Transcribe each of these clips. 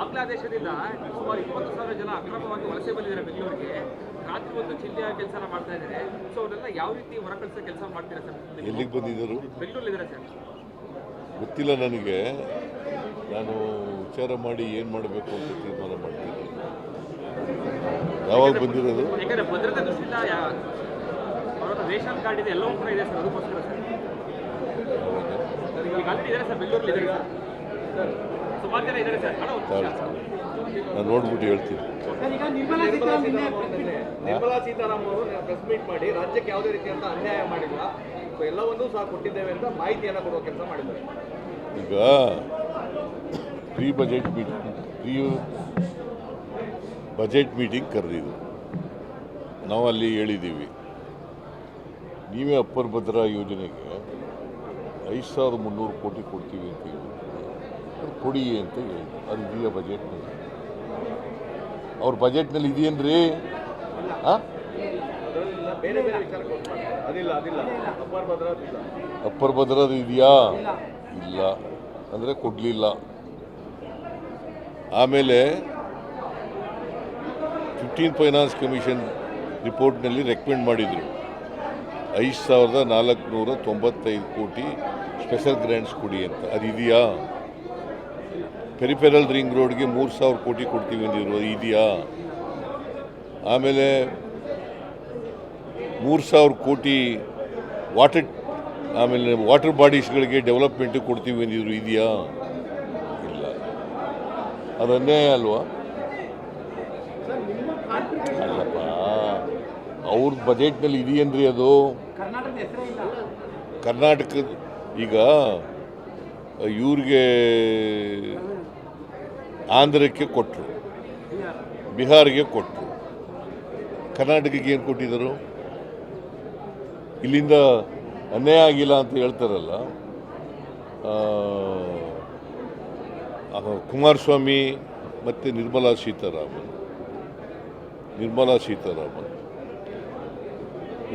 ಬಾಂಗ್ಲಾದೇಶದಿಂದ ಸುಮಾರು ಇಪ್ಪತ್ತು ಸಾವಿರ ಜನ ಅಕ್ರಮವಾಗಿ ವಲಸೆ ಬಂದಿದ್ದಾರೆ ಬೆಂಗಳೂರಿಗೆ. ರಾತ್ರಿ ಒಂದು ಚಿಲ್ಲೆಯ ಕೆಲಸ ಮಾಡ್ತಾ ಇದ್ದಾರೆ. ಸೊ ಅವರೆಲ್ಲ ಯಾವ ರೀತಿ ಹೊರ ಕಳಿಸೋ ಕೆಲಸ ಮಾಡ್ತೀರಾ ಸರ್? ಎಲ್ಲಿಗೆ ಬಂದಿದ್ದರು? ಬೆಂಗಳೂರಲ್ಲಿದ್ದಾರೆ ಸರ್. ಗೊತ್ತಿಲ್ಲ ನನಗೆ. ನಾನು ವಿಚಾರ ಮಾಡಿ ಏನು ಮಾಡಬೇಕು ಅಂತ ತೀರ್ಮಾನ ಮಾಡ್ತೀನಿ. ಯಾವಾಗ ಬಂದಿರೋದು? ಯಾಕಂದ್ರೆ ಭದ್ರತೆ ದೃಷ್ಟಿಯಿಂದ ರೇಷನ್ ಕಾರ್ಡ್ ಇದೆ ಎಲ್ಲವೂ ಕೂಡ ಇದೆ ಸರ್. ಅದಕ್ಕೋಸ್ಕರ ಸರ್. ಈಗ ಆಲ್ರೆಡಿ ಇದ್ದಾರೆ ಸರ್ ಬೆಂಗಳೂರಲ್ಲಿ ಇದ್ದಾರೆ ಸರ್. ನಾನು ನೋಡ್ಬಿಟ್ಟು ಹೇಳ್ತೀನಿ. ನಿರ್ಮಲಾ ನಿರ್ಮಲಾ ಸೀತಾರಾಮನ್ ಅವರು ಪ್ರೆಸ್ ಮೀಟ್ ಮಾಡಿ ರಾಜ್ಯಕ್ಕೆ ಯಾವುದೇ ರೀತಿಯಂತ ಅನ್ಯಾಯ ಮಾಡಿಲ್ಲ. ಎಲ್ಲವನ್ನೂ ಸಹ ಕೊಟ್ಟಿದ್ದೇವೆ ಅಂತ ಮಾಹಿತಿಯನ್ನು ಕೊಡುವ ಕೆಲಸ ಮಾಡಿದ್ದಾರೆ. ಈಗ pre budget meeting pre budget meeting ಕರೆದಿದ್ದು. ನಾವು ಅಲ್ಲಿ ಹೇಳಿದ್ದೀವಿ. ನೀವೇ ಅಪ್ಪರ್ ಭದ್ರಾ ಯೋಜನೆಗೆ ಐದು ಸಾವಿರದ ಮುನ್ನೂರು ಕೋಟಿ ಕೊಡ್ತೀವಿ ಅಂತ ಅದು ಕೊಡಿ ಅಂತ ಹೇಳಿದ್ರು. ಅದು ಇದೆಯಾ ಬಜೆಟ್ನಲ್ಲಿ. ಅವ್ರ ಬಜೆಟ್ನಲ್ಲಿ ಇದೆಯೇನ್ರಿ ಹಾಂ ಅಪ್ಪರ್ ಭದ್ರ ಅದು ಅಪ್ಪರ್ ಭದ್ರದು ಇದೆಯಾ? ಇಲ್ಲ. ಅಂದರೆ ಕೊಡಲಿಲ್ಲ. ಆಮೇಲೆ ಫಿಫ್ಟೀನ್ ಫೈನಾನ್ಸ್ ಕಮಿಷನ್ ರಿಪೋರ್ಟ್ನಲ್ಲಿ ರೆಕಮೆಂಡ್ ಮಾಡಿದರು. ಐದು ಸಾವಿರದ ನಾಲ್ಕುನೂರ ತೊಂಬತ್ತೈದು ಕೋಟಿ ಸ್ಪೆಷಲ್ ಗ್ರ್ಯಾಂಟ್ಸ್ ಕೊಡಿ ಅಂತ. ಅದು ಇದೆಯಾ ಪೆರಿಫೆರಲ್ ರಿಂಗ್ ರೋಡ್ಗೆ ಮೂರು ಸಾವಿರ ಕೋಟಿ ಕೊಡ್ತೀವಿ ಅಂದಿರು ಅದು ಇದೆಯಾ? ಆಮೇಲೆ ಮೂರು ಸಾವಿರ ಕೋಟಿ ವಾಟರ್ ಆಮೇಲೆ ವಾಟರ್ ಬಾಡೀಸ್ಗಳಿಗೆ ಡೆವಲಪ್ಮೆಂಟ್ ಕೊಡ್ತೀವಿ ಅಂದಿದ್ರು, ಇದೆಯಾ? ಇಲ್ಲ. ಅದು ಅನ್ಯಾಯ ಅಲ್ವಾ? ಅಲ್ಲಪ್ಪ, ಅವ್ರ ಬಜೆಟ್ನಲ್ಲಿ ಇದೆಯೇನ್ರಿ ಅದು? ಕರ್ನಾಟಕದ, ಈಗ, ಇವ್ರಿಗೆ ಆಂಧ್ರಕ್ಕೆ ಕೊಟ್ಟರು ಬಿಹಾರಿಗೆ ಕೊಟ್ಟರು ಕರ್ನಾಟಕಕ್ಕೆ ಏನು ಕೊಟ್ಟಿದ್ದರು? ಇಲ್ಲಿಂದ ಅನ್ಯಾಯ ಆಗಿಲ್ಲ ಅಂತ ಹೇಳ್ತಾರಲ್ಲ ಕುಮಾರಸ್ವಾಮಿ ಮತ್ತು ನಿರ್ಮಲಾ ಸೀತಾರಾಮನ್. ನಿರ್ಮಲಾ ಸೀತಾರಾಮನ್.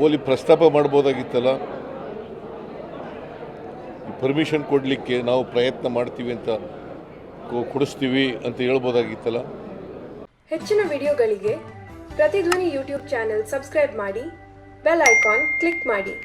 ಓಲಿ ಪ್ರಸ್ತಾಪ ಮಾಡ್ಬೋದಾಗಿತ್ತಲ್ಲ? ಪರ್ಮಿಷನ್ ಕೊಡಲಿಕ್ಕೆ ನಾವು ಪ್ರಯತ್ನ ಮಾಡ್ತೀವಿ ಅಂತ ಕೊಡಿಸ್ತೀವಿ ಅಂತ ಹೇಳ್ಬೋದಾಗಿತ್ತಲ್ಲ? ಹೆಚ್ಚಿನ ವಿಡಿಯೋಗಳಿಗೆ ಪ್ರತಿಧ್ವನಿ ಯೂಟ್ಯೂಬ್ ಚಾನೆಲ್ ಸಬ್ಸ್ಕ್ರೈಬ್ ಮಾಡಿ ಬೆಲ್ ಐಕಾನ್ ಕ್ಲಿಕ್ ಮಾಡಿ.